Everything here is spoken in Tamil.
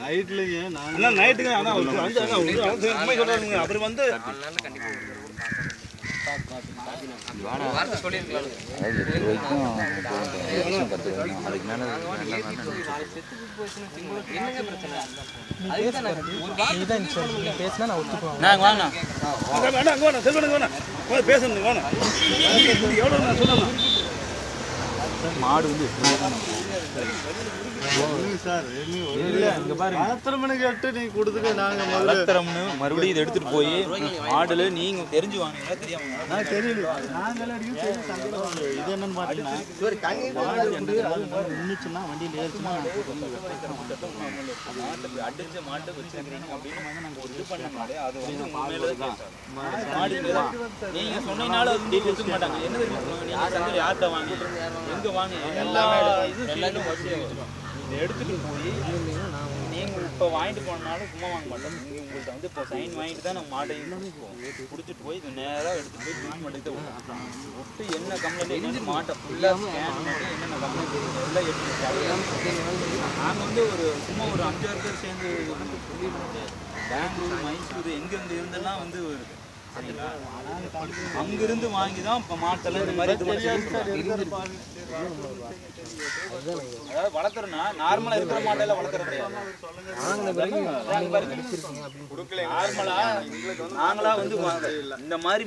நைட்லயே நான் நைட்டுங்க அண்ணா உண்மை வந்து அதுக்கு வேணாம் பேசணும் சொல்லணும் மாடு வந்து Thank you. மறுபடியும் இதை எடுத்துட்டு போய் மாடுல நீங்க தெரிஞ்சு வாங்க. இது என்னன்னு நின்னுச்சுன்னா வண்டியில் ஏறிச்சுன்னா அடிச்ச மாட்டை வச்சிருக்கீங்க அப்படின்னு நாங்க இது பண்ணனாலே அது வந்து. நீங்க சொன்னீங்கனாலும் அது கொடுக்க மாட்டாங்க என்ன தெரியுமா? நீங்க யார்கிட்ட வாங்கி எங்க வாங்கி எல்லா இதுவும் வச்சு இதை எடுத்துட்டு போய் நீங்கள் இப்போ வாங்கிட்டு போனாலும் சும்மா வாங்க மாட்டோம். நீங்கள் உங்கள்கிட்ட வந்து இப்போ சைன் வாங்கிட்டு தான் நம்ம மாட்டையும் கொடுத்துட்டு போய் இது எடுத்துகிட்டு போய் ட்ரீட் பண்ணிட்டு ஒட்டு விட்டு என்ன கம்ப்ளைண்ட் என்னன்னு மாட்டை ஃபுல்லாக ஸ்கேன் பண்ணி என்னென்ன கம்ப்ளைண்ட் எல்லாம் எடுத்துட்டு நாங்கள் வந்து ஒரு சும்மா ஒரு அஞ்சாறு பேர் சேர்ந்து பெங்களூர் மைசூர் எங்கேருந்து இருந்தெல்லாம் வந்து ஒரு அங்கிருந்து வாங்கி தான் இப்போ மாட்டெல்லாம் இந்த மாதிரி இது பண்ணி கொடுக்குறோம். அதாவது வளர்த்துறோம்னா நார்மலா இருக்கிற மாட்டெல்லாம் வளர்த்துற கிடையாது நார்மலா நாங்களா வந்து இந்த மாதிரி